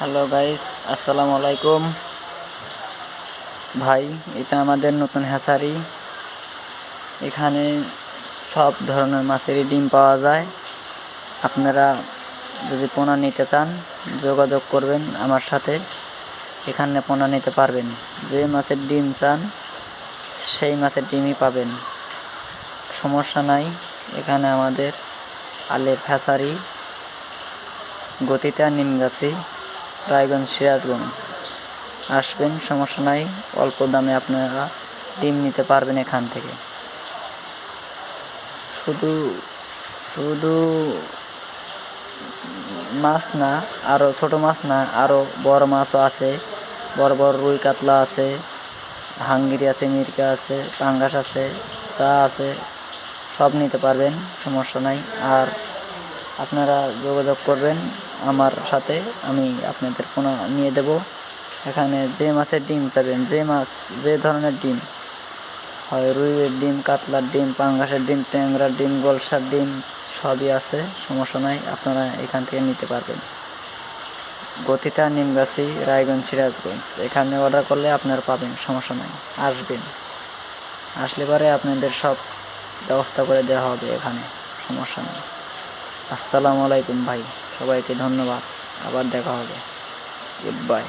Hello guys আসসালামু আলাইকুম ভাই, এটা আমাদের নতুন হ্যাচারি এখানে সব ধরনের মাছেরই ডিম পাওয়া যায়। আপনারা যদি পোনা নিতে চান, যোগাযোগ করবেন আমার সাথে। এখানে পোনা নিতে পারবেন। যে মাছের ডিম চান, সেই মাছের ডিমই পাবেন। সমস্যা নাই। এখানে আমাদের আলের ফ্যাসারি গতিটা নিমগাছি রায়গঞ্জ সিরাজগঞ্জ। আসবেন, সমস্যা নাই, অল্প দামে আপনারা ডিম নিতে পারবেন এখান থেকে। শুধু শুধু মাছ না আরও ছোট মাছ না আরও বড় মাছও আছে। বড় বড় রুই কাতলা আছে, হাঙ্গিরি আছে, মিরকা আছে, পাঙ্গাস আছে, চা আছে, সব নিতে পারবেন, সমস্যা নাই। আর আপনারা যোগাযোগ করবেন আমার সাথে, আমি আপনাদের কোনো নিয়ে দেব। এখানে যে মাছের ডিম চাবেন, যে মাছ, যে ধরনের ডিম, হয় রুইয়ের ডিম, কাতলার ডিম, পাঙ্গাসের ডিম, ট্যাংরার ডিম, গলসার ডিম, সবই আছে, সমস্যা নাই, আপনারা এখান থেকে নিতে পারবেন। গতিটা নিমগাছি, রায়গঞ্জ, সিরাজগঞ্জ, এখানে অর্ডার করলে আপনারা পাবেন, সমস্যা নাই, আসবেন। আসলে পরে আপনাদের সব ব্যবস্থা করে দেওয়া হবে এখানে, সমস্যা নেই। আসসালামু আলাইকুম ভাই সবাইকে ধন্যবাদ আবার দেখা হবে। Good bye